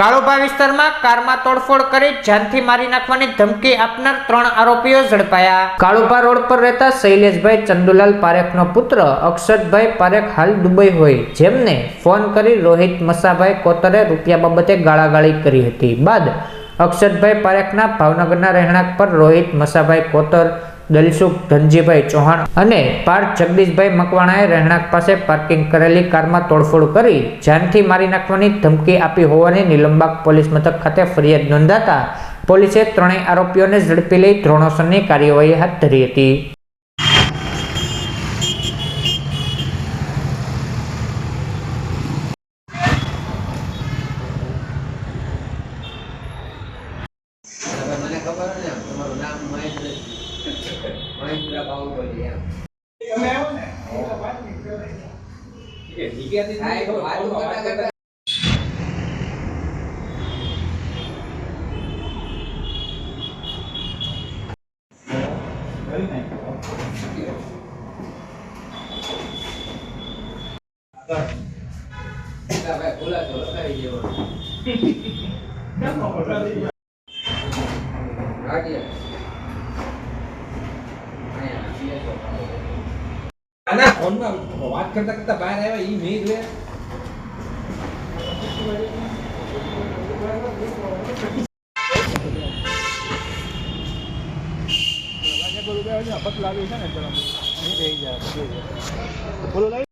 કાળોબા વિસ્તારમાં કારમાં તોડફોડ કરી જાનથી મારી નાખવાની ધમકી આપનાર ત્રણ આરોપીઓ ઝડપાયા. કાળુભા રોડ પર રહેતા શૈલેષભાઈ ચંદુલાલ પારેખનો પુત્ર અક્ષતભાઈ પારેખ હાલ દુબઈ હોય. જેમને ફોન કરી રોહિત મસાભાઈ કોતરે રૂપિયા બાબતે ગાળાગાળી કરી હતી. બાદ અક્ષતભાઈ પારેખના ભાવનગરના રહેણાંક પર રોહિત મસાભાઈ કોતર દલસુખ, ધનજીભાઈ ચૌહાણ અને પાર્થ જગદીશભાઈ મકવાણાએ રહેણાંક પાસે પાર્કિંગ કરેલી કારમાં તોડફોડ કરી જાનથી મારી નાખવાની ધમકી આપી હોવાની નિલંબાગ પોલીસ મથક ખાતે ફરિયાદ નોંધાતા પોલીસે ત્રણેય આરોપીઓને ઝડપી લઈ ધોરણસરની કાર્યવાહી હાથ ધરી હતી. તમારું નામ con rồi chị em cái gì kia thì ai không phải không phải Rồi. Là mẹ cũng là cửa này nhiều rồi. Cắt một ra đi. Đó kìa. આના ફોનમાં વાત કરતા કરતા બહાર આવ્યા એ મેં જોયા પતલા લાગે છે ને. બોલો